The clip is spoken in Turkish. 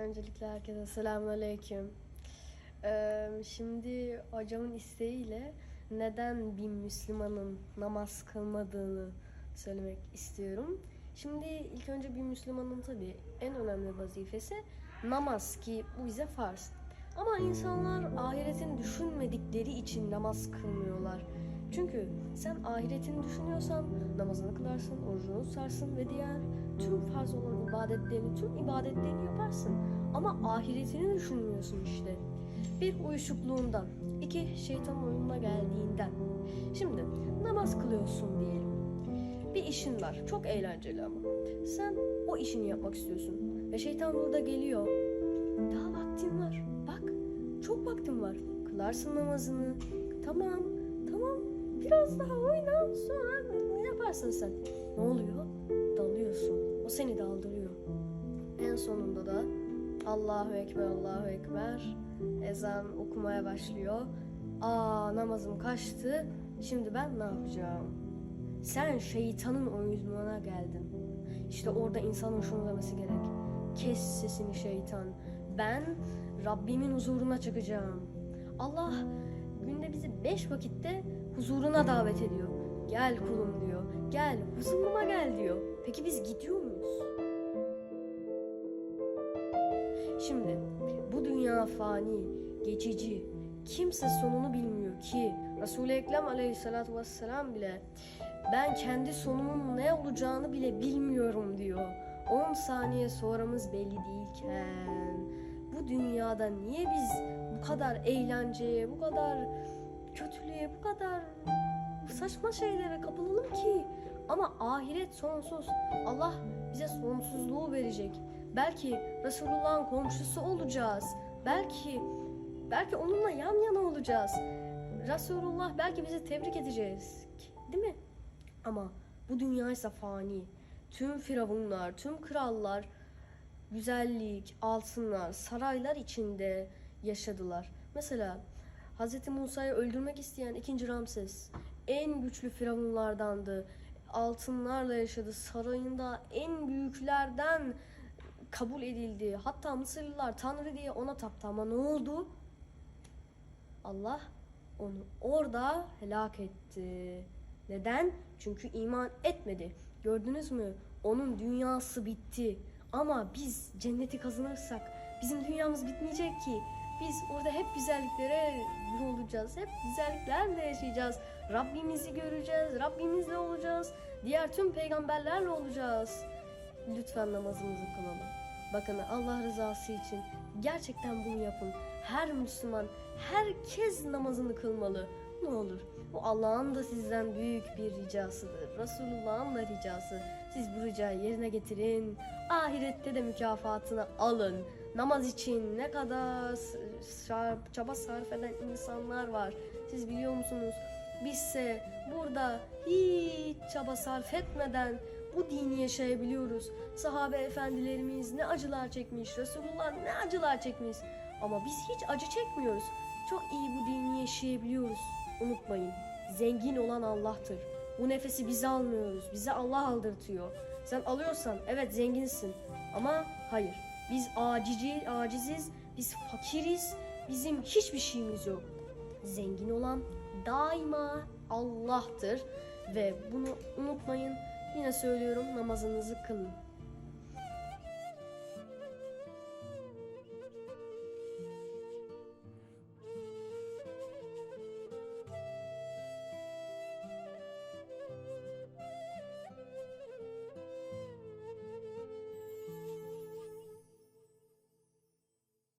Öncelikle herkese selamünaleyküm. Ee, şimdi hocamın isteğiyle neden bir Müslümanın namaz kılmadığını söylemek istiyorum. Şimdi ilk önce bir Müslümanın tabii en önemli vazifesi namaz ki bu bize farz. Ama insanlar ahiretini düşünmedikleri için namaz kılmıyorlar. Çünkü sen ahiretini düşünüyorsan namazını kılarsın, orucunu tutarsın ve diğer tüm farz olan ibadetlerini, tüm ibadetlerini yaparsın. Ama ahiretini düşünmüyorsun işte. Bir uyuşukluğundan, iki şeytan oyununa geldiğinden. Şimdi namaz kılıyorsun diyelim. Bir işin var, çok eğlenceli ama. Sen o işini yapmak istiyorsun. Ve şeytan burada geliyor. Daha vaktin var, bak çok vaktin var. Kılarsın namazını. Tamam. Biraz daha oyna sonra ne yaparsın sen? Ne oluyor? Dalıyorsun. O seni daldırıyor. En sonunda da Allahu Ekber, Allahu Ekber ezan okumaya başlıyor. Aa namazım kaçtı. Şimdi ben ne yapacağım? Sen şeytanın oyununa geldin. İşte orada insanın şunu demesi gerek. Kes sesini şeytan. Ben Rabbimin huzuruna çıkacağım. Allah günde bizi beş vakitte huzuruna davet ediyor. Gel kulum diyor. Gel huzuruma gel diyor. Peki biz gidiyor muyuz? Şimdi bu dünya fani, geçici. Kimse sonunu bilmiyor ki Resul-i Ekrem aleyhissalatu vesselam bile ben kendi sonumun ne olacağını bile bilmiyorum diyor. 10 saniye sonramız belli değilken bu dünyada niye biz bu kadar eğlenceye, bu kadar kötülüğe, bu kadar saçma şeylere kapılalım ki? Ama ahiret sonsuz. Allah bize sonsuzluğu verecek. Belki Resulullah'ın komşusu olacağız. Belki belki onunla yan yana olacağız. Resulullah belki bizi tebrik edeceğiz. Değil mi? Ama bu dünya ise fani. Tüm firavunlar, tüm krallar güzellik, altınlar, saraylar içinde yaşadılar. Mesela Hz. Musa'yı öldürmek isteyen 2. Ramses en güçlü firavunlardandı. Altınlarla yaşadı. Sarayında en büyüklerden kabul edildi. Hatta Mısırlılar Tanrı diye ona taptı ama ne oldu? Allah onu orada helak etti. Neden? Çünkü iman etmedi. Gördünüz mü? Onun dünyası bitti. Ama biz cenneti kazanırsak bizim dünyamız bitmeyecek ki. Biz orada hep güzelliklere olacağız. Hep güzelliklerle yaşayacağız. Rabbimizi göreceğiz. Rabbimizle olacağız. Diğer tüm peygamberlerle olacağız. Lütfen namazımızı kılalım. Bakın Allah rızası için gerçekten bunu yapın. Her Müslüman, herkes namazını kılmalı. Ne olur. Bu Allah'ın da sizden büyük bir ricasıdır. Resulullah'ın da ricası. Siz bu ricayı yerine getirin. Ahirette de mükafatını alın. Namaz için ne kadar çaba sarf eden insanlar var. Siz biliyor musunuz? Bizse burada hiç çaba sarf etmeden bu dini yaşayabiliyoruz. Sahabe efendilerimiz ne acılar çekmiş, Resulullah ne acılar çekmiş. Ama biz hiç acı çekmiyoruz. Çok iyi bu dini yaşayabiliyoruz. Unutmayın, zengin olan Allah'tır. Bu nefesi biz almıyoruz, bize Allah aldırtıyor. Sen alıyorsan evet zenginsin ama hayır. Biz acici, aciziz, biz fakiriz, bizim hiçbir şeyimiz yok. Zengin olan daima Allah'tır ve bunu unutmayın. Yine söylüyorum namazınızı kılın.